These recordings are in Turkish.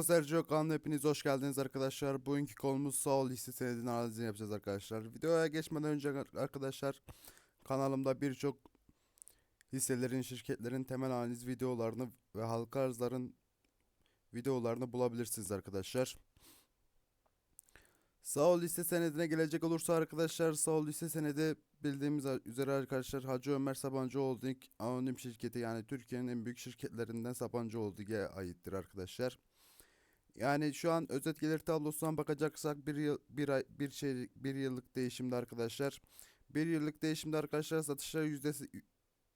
Usta Sergio kanalına hepiniz hoş geldiniz arkadaşlar. Bugünkü konumuz Saul hisse senedinin analizini yapacağız arkadaşlar. Videoya geçmeden önce arkadaşlar kanalımda birçok hisselerin, şirketlerin temel analiz videolarını ve halka arzların videolarını bulabilirsiniz arkadaşlar. Saul hisse senedine gelecek olursa arkadaşlar Saul hisse senedi bildiğimiz üzere arkadaşlar Hacı Ömer Sabancı Holding anonim şirketi yani Türkiye'nin en büyük şirketlerinden Sabancı Holding'e aittir arkadaşlar. Yani şu an özet gelir tablosuna bakacaksak bir yıl bir ay bir şey bir yıllık değişimde arkadaşlar. Bir yıllık değişimde arkadaşlar satışlar yüzde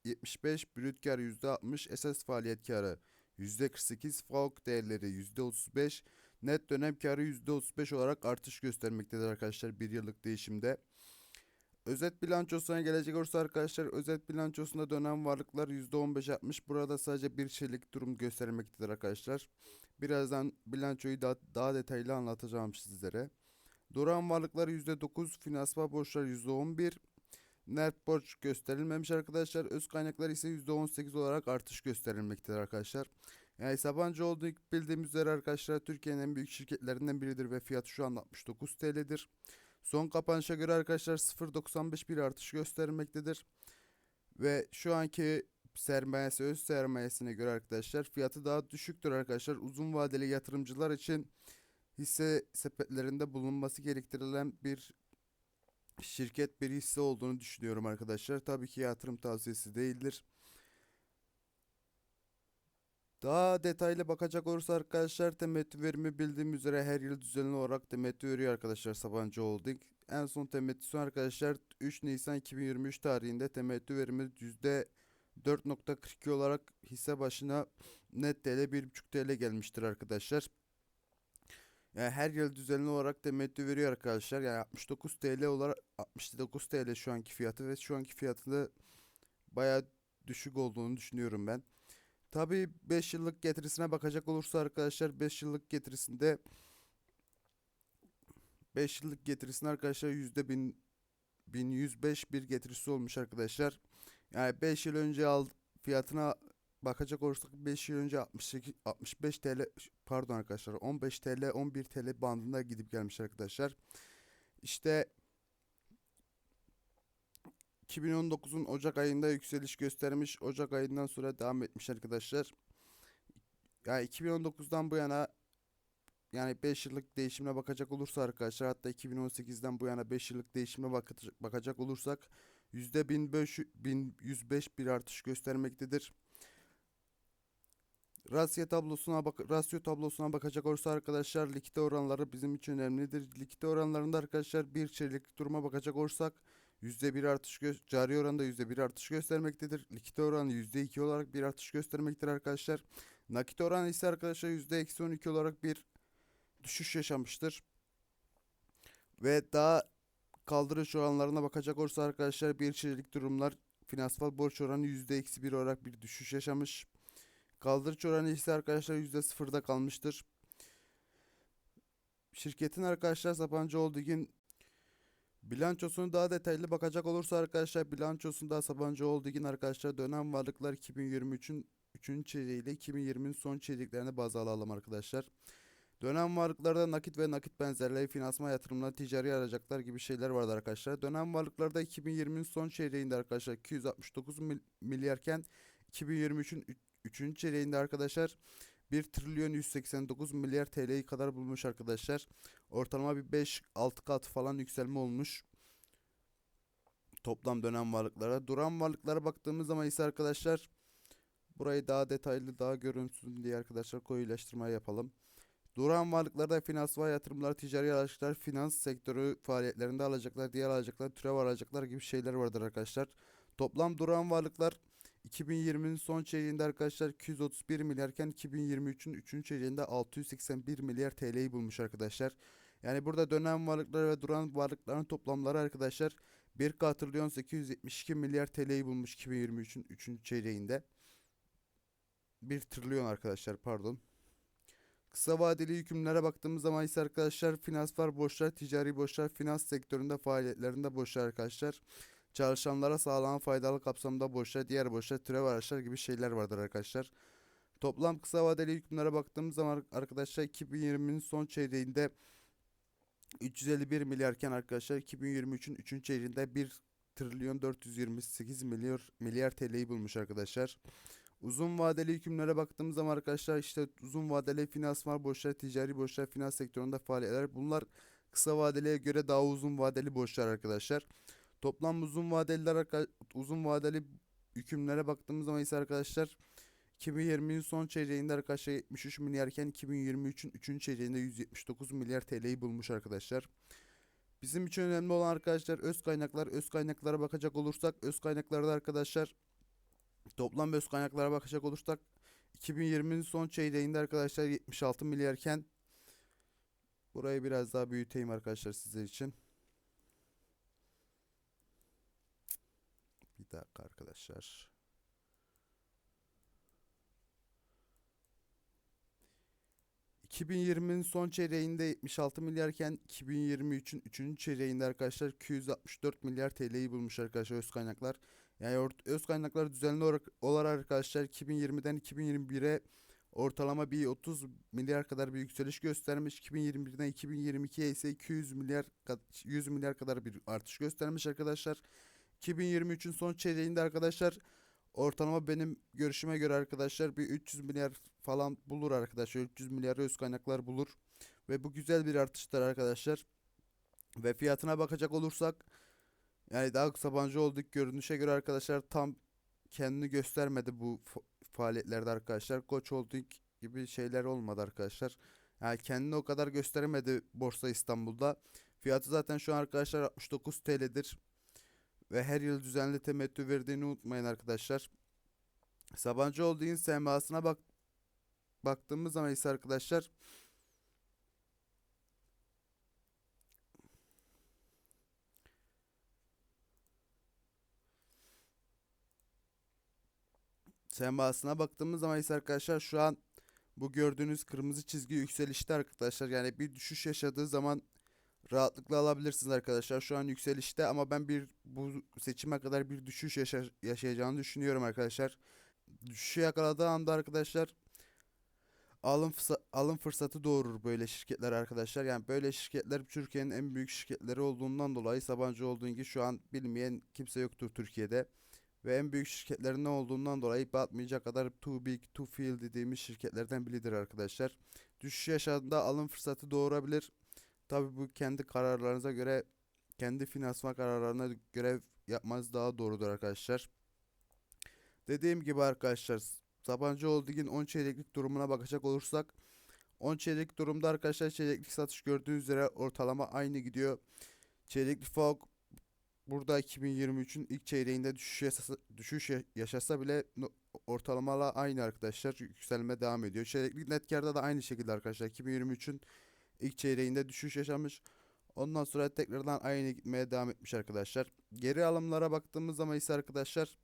75, brüt kar yüzde 60, esas faaliyet karı yüzde 48, FAUK değerleri yüzde 35, net dönem karı yüzde 35 olarak artış göstermektedir arkadaşlar bir yıllık değişimde. Özet bilançosuna gelecek olursa arkadaşlar özet bilançosunda dönem varlıklar %15 yapmış. Burada sadece bir şeylik durum göstermektedir arkadaşlar. Birazdan bilançoyu daha, daha detaylı anlatacağım sizlere. Duran varlıklar %9, finansman borçlar %11, net borç gösterilmemiş arkadaşlar. Öz kaynaklar ise %18 olarak artış gösterilmektedir arkadaşlar. Yani Sabancı olduğu bildiğimiz üzere arkadaşlar Türkiye'nin en büyük şirketlerinden biridir ve fiyatı şu an 69 TL'dir. Son kapanışa göre arkadaşlar 0.95 bir artış göstermektedir. Ve şu anki sermayesi öz sermayesine göre arkadaşlar fiyatı daha düşüktür arkadaşlar. Uzun vadeli yatırımcılar için hisse sepetlerinde bulunması gerektirilen bir şirket bir hisse olduğunu düşünüyorum arkadaşlar. Tabii ki yatırım tavsiyesi değildir. Daha detaylı bakacak olursa arkadaşlar temettü verimi bildiğim üzere her yıl düzenli olarak temettü veriyor arkadaşlar Sabancı Holding. En son temettüsü arkadaşlar 3 Nisan 2023 tarihinde temettü verimi %4.42 olarak hisse başına net TL 1.5 TL gelmiştir arkadaşlar. Yani her yıl düzenli olarak temettü veriyor arkadaşlar. Yani 69 TL olarak 69 TL şu anki fiyatı ve şu anki fiyatında bayağı düşük olduğunu düşünüyorum ben. Tabii 5 yıllık getirisine bakacak olursa arkadaşlar 5 yıllık getirisinde 5 yıllık getirisinde arkadaşlar yüzde bin 1105 bir getirisi olmuş arkadaşlar. Yani 5 yıl önce al fiyatına bakacak olursak 5 yıl önce 68 65 TL pardon arkadaşlar 15 TL 11 TL bandında gidip gelmiş arkadaşlar. İşte 2019'un Ocak ayında yükseliş göstermiş. Ocak ayından sonra devam etmiş arkadaşlar. Yani 2019'dan bu yana yani 5 yıllık değişimine bakacak olursa arkadaşlar hatta 2018'den bu yana 5 yıllık değişime bakacak, olursak %1500 1105 bir artış göstermektedir. Rasyo tablosuna bak rasyo tablosuna bakacak olursa arkadaşlar likite oranları bizim için önemlidir. Likite oranlarında arkadaşlar bir çeyreklik duruma bakacak olursak %1 artış cari oranda %1 artış göstermektedir. Likite oranı %2 olarak bir artış göstermektedir arkadaşlar. Nakit oranı ise arkadaşlar %-12 olarak bir düşüş yaşamıştır. Ve daha kaldırış oranlarına bakacak olursa arkadaşlar bir çeyreklik durumlar finansal borç oranı %-1 olarak bir düşüş yaşamış. Kaldırış oranı ise arkadaşlar %0'da kalmıştır. Şirketin arkadaşlar Sabancı Holding'in bilançosunu daha detaylı bakacak olursa arkadaşlar bilançosunda Sabancı Holding'in arkadaşlar dönem varlıklar 2023'ün 3. çeyreği ile 2020'nin son çeyreklerine baz alalım arkadaşlar. Dönem varlıklarda nakit ve nakit benzerleri, finansman yatırımlar, ticari aracaklar gibi şeyler vardı arkadaşlar. Dönem varlıklarda 2020'nin son çeyreğinde arkadaşlar 269 milyarken 2023'ün 3. çeyreğinde arkadaşlar 1 trilyon 189 milyar TL'yi kadar bulmuş arkadaşlar. Ortalama bir 5-6 kat falan yükselme olmuş. Toplam dönem varlıklara. Duran varlıklara baktığımız zaman ise arkadaşlar burayı daha detaylı daha görünsün diye arkadaşlar koyulaştırma yapalım. Duran varlıklarda finansal yatırımlar, ticari araçlar, finans sektörü faaliyetlerinde alacaklar, diğer alacaklar, türev alacaklar gibi şeyler vardır arkadaşlar. Toplam duran varlıklar 2020'nin son çeyreğinde arkadaşlar 231 milyarken 2023'ün 3. çeyreğinde 681 milyar TL'yi bulmuş arkadaşlar. Yani burada dönem varlıkları ve duran varlıkların toplamları arkadaşlar 1 trilyon 872 milyar TL'yi bulmuş 2023'ün 3. çeyreğinde. 1 trilyon arkadaşlar pardon. Kısa vadeli yükümlere baktığımız zaman ise arkadaşlar finansal borçlar, ticari borçlar, finans sektöründe faaliyetlerinde borçlar arkadaşlar. Çalışanlara sağlanan faydalı kapsamda borçlar, diğer borçlar, türev araçlar gibi şeyler vardır arkadaşlar. Toplam kısa vadeli hükümlere baktığımız zaman arkadaşlar 2020'nin son çeyreğinde 351 milyarken arkadaşlar 2023'ün 3. çeyreğinde 1 trilyon 428 milyar milyar TL'yi bulmuş arkadaşlar. Uzun vadeli hükümlere baktığımız zaman arkadaşlar işte uzun vadeli finansman borçlar, ticari borçlar, finans sektöründe faaliyetler bunlar kısa vadeliye göre daha uzun vadeli borçlar arkadaşlar. Toplam uzun vadeliler uzun vadeli hükümlere baktığımız zaman ise arkadaşlar 2020'nin son çeyreğinde arkadaşlar 73 milyarken 2023'ün 3. çeyreğinde 179 milyar TL'yi bulmuş arkadaşlar. Bizim için önemli olan arkadaşlar öz kaynaklar. Öz kaynaklara bakacak olursak öz kaynaklarda arkadaşlar toplam öz kaynaklara bakacak olursak 2020'nin son çeyreğinde arkadaşlar 76 milyarken burayı biraz daha büyüteyim arkadaşlar sizler için. Dakika arkadaşlar. ...2020'nin son çeyreğinde 76 milyarken 2023'ün 3. çeyreğinde arkadaşlar 264 milyar TL'yi bulmuş arkadaşlar öz kaynaklar. Yani öz kaynaklar düzenli olarak, olarak arkadaşlar 2020'den 2021'e ortalama bir 30 milyar kadar bir yükseliş göstermiş. 2021'den 2022'ye ise 200 milyar kad- 100 milyar kadar bir artış göstermiş arkadaşlar. 2023'ün son çeyreğinde arkadaşlar ortalama benim görüşüme göre arkadaşlar bir 300 milyar falan bulur arkadaşlar. 300 milyar öz kaynaklar bulur. Ve bu güzel bir artıştır arkadaşlar. Ve fiyatına bakacak olursak yani daha Sabancı olduk görünüşe göre arkadaşlar tam kendini göstermedi bu fa- faaliyetlerde arkadaşlar. Koç Holding gibi şeyler olmadı arkadaşlar. Yani kendini o kadar gösteremedi Borsa İstanbul'da. Fiyatı zaten şu an arkadaşlar 69 TL'dir. Ve her yıl düzenli temettü verdiğini unutmayın arkadaşlar. Sabancı Holding'in SMA'sına bak baktığımız zaman ise arkadaşlar SMA'sına baktığımız zaman ise arkadaşlar şu an bu gördüğünüz kırmızı çizgi yükselişte arkadaşlar. Yani bir düşüş yaşadığı zaman rahatlıkla alabilirsiniz arkadaşlar. Şu an yükselişte ama ben bir bu seçime kadar bir düşüş yaşa- yaşayacağını düşünüyorum arkadaşlar. Düşüşü yakaladığı anda arkadaşlar alım fısa- alım fırsatı doğurur böyle şirketler arkadaşlar. Yani böyle şirketler Türkiye'nin en büyük şirketleri olduğundan dolayı Sabancı gibi şu an bilmeyen kimse yoktur Türkiye'de. Ve en büyük şirketlerin ne olduğundan dolayı batmayacak kadar too big to fail dediğimiz şirketlerden biridir arkadaşlar. Düşüş yaşadığında alım fırsatı doğurabilir. Tabi bu kendi kararlarınıza göre, kendi finansman kararlarına göre yapmanız daha doğrudur arkadaşlar. Dediğim gibi arkadaşlar, Sabancı Holding'in 10 çeyreklik durumuna bakacak olursak 10 çeyreklik durumda arkadaşlar çeyreklik satış gördüğünüz üzere ortalama aynı gidiyor. Çeyreklik FOG burada 2023'ün ilk çeyreğinde düşüş düşüş ya- yaşasa bile ortalamalar aynı arkadaşlar. Yükselme devam ediyor. Çeyreklik net karda da aynı şekilde arkadaşlar. 2023'ün ilk çeyreğinde düşüş yaşamış. Ondan sonra tekrardan aynı gitmeye devam etmiş arkadaşlar. Geri alımlara baktığımız zaman ise arkadaşlar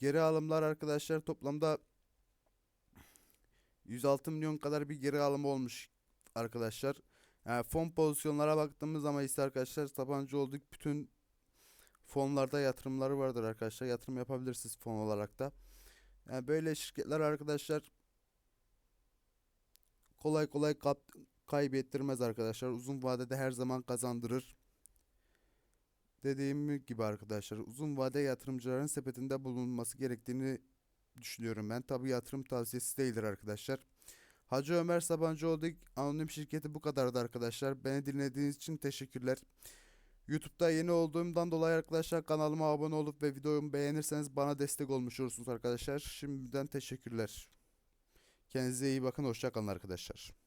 geri alımlar arkadaşlar toplamda 106 milyon kadar bir geri alım olmuş arkadaşlar. Yani fon pozisyonlara baktığımız zaman ise arkadaşlar Sabancı olduk bütün fonlarda yatırımları vardır arkadaşlar. Yatırım yapabilirsiniz fon olarak da. Yani böyle şirketler arkadaşlar kolay kolay kap- kaybettirmez arkadaşlar. Uzun vadede her zaman kazandırır. Dediğim gibi arkadaşlar uzun vade yatırımcıların sepetinde bulunması gerektiğini düşünüyorum ben. Tabi yatırım tavsiyesi değildir arkadaşlar. Hacı Ömer Sabancıoğlu anonim şirketi bu kadardı arkadaşlar. Beni dinlediğiniz için teşekkürler. YouTube'da yeni olduğumdan dolayı arkadaşlar kanalıma abone olup ve videomu beğenirseniz bana destek olmuş olursunuz arkadaşlar. Şimdiden teşekkürler. Kendinize iyi bakın. Hoşça kalın arkadaşlar.